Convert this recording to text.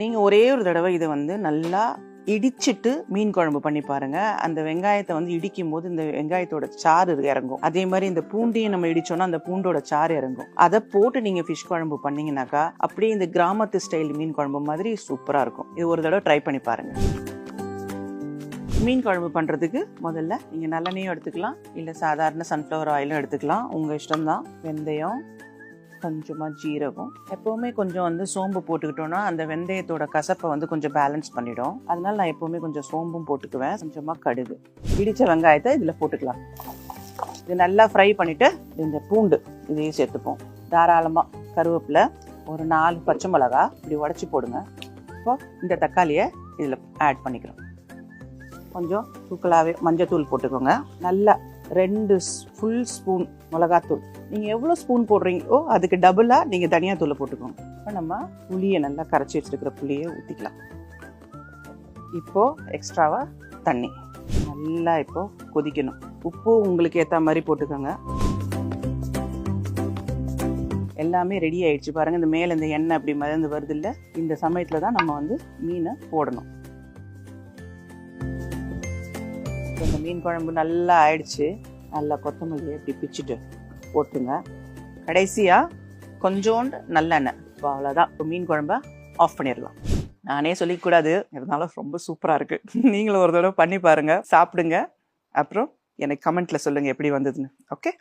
நீங்கள் ஒரே ஒரு தடவை இதை வந்து நல்லா இடிச்சிட்டு மீன் குழம்பு பண்ணி பாருங்க. அந்த வெங்காயத்தை வந்து இடிக்கும் போது இந்த வெங்காயத்தோட சாறு இறங்கும். அதே மாதிரி இந்த பூண்டையும் நம்ம இடிச்சோம்னா அந்த பூண்டோட சாறு இறங்கும். அதை போட்டு நீங்க ஃபிஷ் குழம்பு பண்ணீங்கன்னாக்கா அப்படியே இந்த கிராமத்து ஸ்டைல் மீன் குழம்பு மாதிரி சூப்பரா இருக்கும். இது ஒரு தடவை ட்ரை பண்ணி பாருங்க. மீன் குழம்பு பண்ணுறதுக்கு முதல்ல நீங்கள் நல்லெண்ணையும் எடுத்துக்கலாம். இல்லை சாதாரண சன்ஃப்ளவர் ஆயிலும் எடுத்துக்கலாம். உங்கள் இஷ்டம்தான். வெந்தயம் கொஞ்சமாக ஜீரகம். எப்போவுமே கொஞ்சம் வந்து சோம்பு போட்டுக்கிட்டோன்னா அந்த வெந்தயத்தோட கசப்பை வந்து கொஞ்சம் பேலன்ஸ் பண்ணிடும். அதனால நான் எப்போவுமே கொஞ்சம் சோம்பும் போட்டுக்குவேன். கொஞ்சமாக கடுகு. இடித்த வெங்காயத்தை இதில் போட்டுக்கலாம். இது நல்லா ஃப்ரை பண்ணிவிட்டு இந்த பூண்டு இதையும் சேர்த்துப்போம். தாராளமாக கருவேப்பிலை ஒரு நாலு பச்சை மிளகா இப்படி உடச்சி போடுங்க. இப்போ இந்த தக்காளியை இதில் ஆட் பண்ணிக்கிறோம். கொஞ்சம் தூக்கலாகவே மஞ்சத்தூள் போட்டுக்கோங்க. நல்லா ரெண்டு ஃபுல் ஸ்பூன் மிளகாத்தூள். நீங்கள் எவ்வளோ ஸ்பூன் போடுறீங்களோ அதுக்கு டபுளாக நீங்கள் தனியாத்தூளை போட்டுக்கோங்க. இப்போ நம்ம புளியை நல்லா கரைச்சி வச்சிருக்கிற புளியை ஊற்றிக்கலாம் இப்போது எக்ஸ்ட்ராவாக தண்ணி. நல்லா இப்போ கொதிக்கணும். உப்பு உங்களுக்கு ஏற்ற மாதிரி போட்டுக்கோங்க. எல்லாமே ரெடி ஆயிடுச்சு. பாருங்கள் இந்த மேலே இந்த எண்ணெய் அப்படி மறந்து வருது இல்லை இந்த சமயத்தில் தான் நம்ம வந்து மீனை போடணும். இப்போ இந்த மீன் குழம்பு நல்லா ஆயிடுச்சு. நல்லா கொத்தமல்லியை இப்படி பிச்சுட்டு போட்டுங்க கடைசியாக கொஞ்சோண்டு நல்லெண்ணெய். இப்போ அவ்வளோதான் இப்போ மீன் குழம்ப ஆஃப் பண்ணிடலாம். நானே சொல்லிக்கூடாது. இருந்தாலும் ரொம்ப சூப்பராக இருக்குது நீங்களும் ஒரு தடவை பண்ணி பாருங்கள் சாப்பிடுங்க. அப்புறம் எனக்கு கமெண்ட்டில் சொல்லுங்கள் எப்படி வந்ததுன்னு. ஓகே